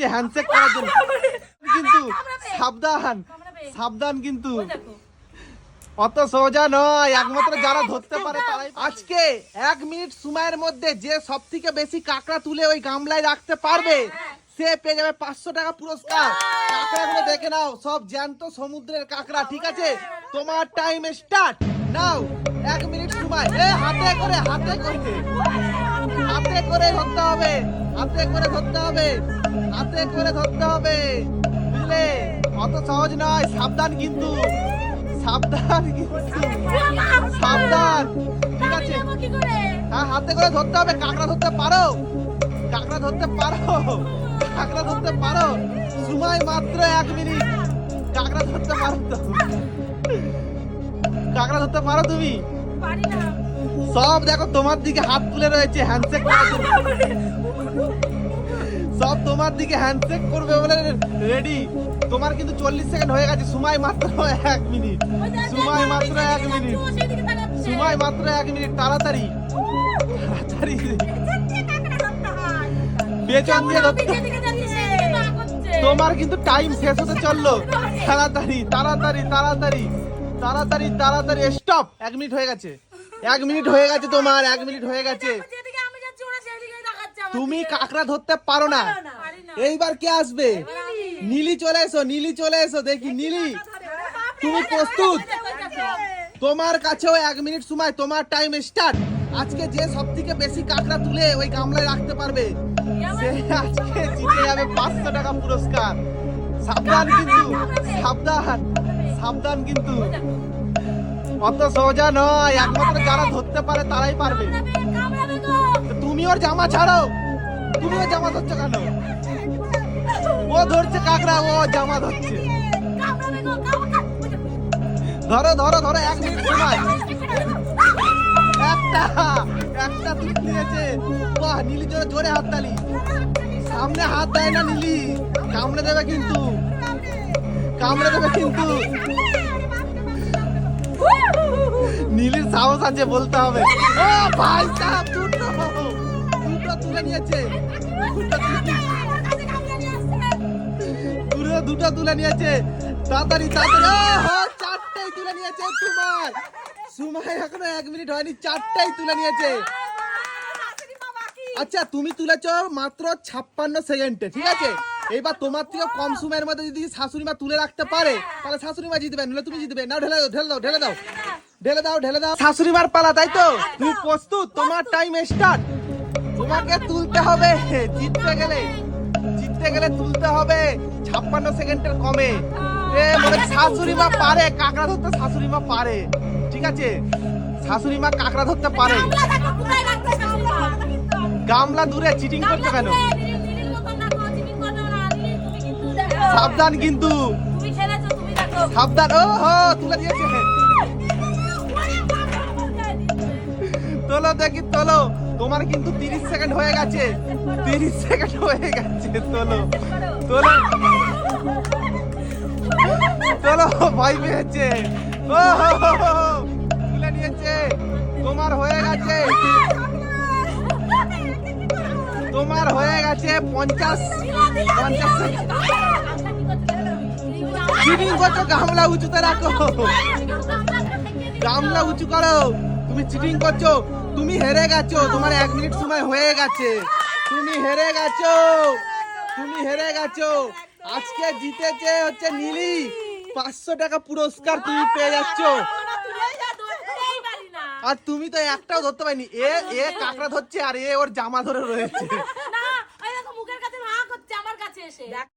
এসছে হ্যান্ডশেক করার জন্য। কিন্তু সাবধান সাবধান কিন্তু। অত সোজা নয় একমাত্র যারা ধরতে পারে তারাই আজকে এক মিনিট সময়ের মধ্যে যে সব থেকে বেশি কাঁকড়া তুলে ওই গামলায় রাখতে পারবে সে পেয়ে যাবে পাঁচশো টাকা পুরস্কার। কাঁকড়াগুলো দেখে নাও সব জ্যান্ত সমুদ্রের কাঁকড়া ঠিক আছে? তোমার টাইম স্টার্ট নাও, এক মিনিট সময়। এ, হাতে করে হাতে করে। হাতে করে ধরতে হবে, হাতে করে ধরতে হবে, হাতে করে ধরতে হবে। বুঝলে? অত সহজ নয়, সাবধান কিন্তু, সাবধান সাবধান। ঠিক আছে? হ্যাঁ হাতে করে ধরতে হবে, কাঁকড়া ধরতে পারো, কাঁকড়া ধরতে পারো, কাঁকড়া ধরতে পারো। সময় মাত্র এক মিনিট, কাঁকড়া ধরতে পারো তো। কাঁকড়া ধরতে পারো তুমি? সব দেখো তোমার দিকে হাত তুলে রয়েছে হ্যান্ডশেক সব তোমার দিকে হ্যান্ডশেক করবে বলে রেডি তোমার কিন্তু চল্লিশ সেকেন্ড হয়ে গেছে সময় মাত্র এক মিনিট সময় মাত্র এক মিনিট সময় মাত্র এক মিনিট তাড়াতাড়ি। তাড়াতাড়ি। পেছন দিয়ে তোমার কিন্তু টাইম শেষ হতে চলল। তাড়াতাড়ি তাড়াতাড়ি তাড়াতাড়ি। তাড়াতাড়ি তাড়াতাড়ি স্টপ এক মিনিট হয়ে গেছে। এক মিনিট হয়ে গেছে তোমার এক মিনিট হয়ে গেছে। তুমি কাঁকড়া ধরতে পারো না। এইবার কে আসবে? নীলি চলে এসো নীলি চলে এসো দেখি নীলি। তুমি প্রস্তুত? তোমার কাছেও এক মিনিট সময় তোমার টাইম স্টার্ট আজকে যে সব থেকে বেশি কাঁকড়া তুলে ওই গামলায় রাখতে পারবে সে আজকে জিতে যাবে পাঁচশো টাকা পুরস্কার। সাবধান কিন্তু সাবধান। সাবধান কিন্তু। অত সোজা নয়, একমাত্র যারা ধরতে পারে তারাই পারবে। তুমি ওর জামা ছাড়ো। তুমি ওর জামা ধরছো কেন? ও ধরছে কাকড়া, ও জামা ধরছে। ধরো ধরো ধরো, এক মিনিট সময়। একটা একটা তুলে নিয়েছে বাহ, নীলি জোরে জোরে হাত তালি সামনে হাত দেয় না নীলি কামড়ে দেবে কিন্তু। কামড়ে সাহস আছে বলতে হবে। ভাই দুটো। তুলে নিয়েছে। দুটো তুলে নিয়েছে। তাড়াতাড়ি চারটেই তুলে নিয়েছে এখনও এক মিনিট হয়নি, চারটেই তুলে নিয়েছে। আচ্ছা তুমি তুলেছ মাত্র ছাপ্পান্ন সেকেন্ডে, ঠিক আছে? এইবার তোমার থেকে কম সময়ের মধ্যে যদি শাশুড়ি মা তুলে রাখতে পারে তাহলে শাশুড়ি মা জিতবে নাহলে তুমি জিতবে। না ঢেলে দাও ঢেলে দাও ঢেলে দাও ঢেলে দাও ঢেলে দাও। শাশুড়ি মার পালা তাই তো? তুমি প্রস্তুত তোমার টাইম স্টার্ট তোমাকে তুলতে হবে জিততে গেলে জিততে গেলে তুলতে হবে ছাপ্পান্ন সেকেন্ডের কমে। এ মনে শাশুড়ি মা পারে কাকড়া ধরতে শাশুড়ি মা পারে। ঠিক আছে? শাশুড়ি মা কাকড়া ধরতে পারে। গামলা দূরে চিটিং করতে কেন? সাবধান কিন্তু। সাবধান ও হো তুলে দিয়েছে। তোলো দেখি তোলো। তোমার কিন্তু তিরিশ সেকেন্ড হয়ে গেছে। তিরিশ সেকেন্ড হয়ে গেছে তোলো। তোলো। তোলো ভয় পেয়েছে। ও তুলে নিয়েছে। তোমার হয়ে গেছে। তোমার হয়ে গেছে পঞ্চাশ পঞ্চাশ সেকেন্ড। চিটিং করছ গামলা উঁচুতে রাখো। গামলা উঁচু করো। তুমি চিটিং করছ। তুমি হেরে গেছো। তোমার এক মিনিট সময় হয়ে গেছে। তুমি হেরে গেছো। তুমি হেরে গেছো। আজকে জিতেছে হচ্ছে নীলি। পাঁচশো টাকা পুরস্কার তুমি পেয়ে যাচ্ছ। আর তুমি তো একটাও ধরতে পারিনি। এ এ কাঁকড়া ধরছে আর এ ওর জামা ধরে রয়েছে।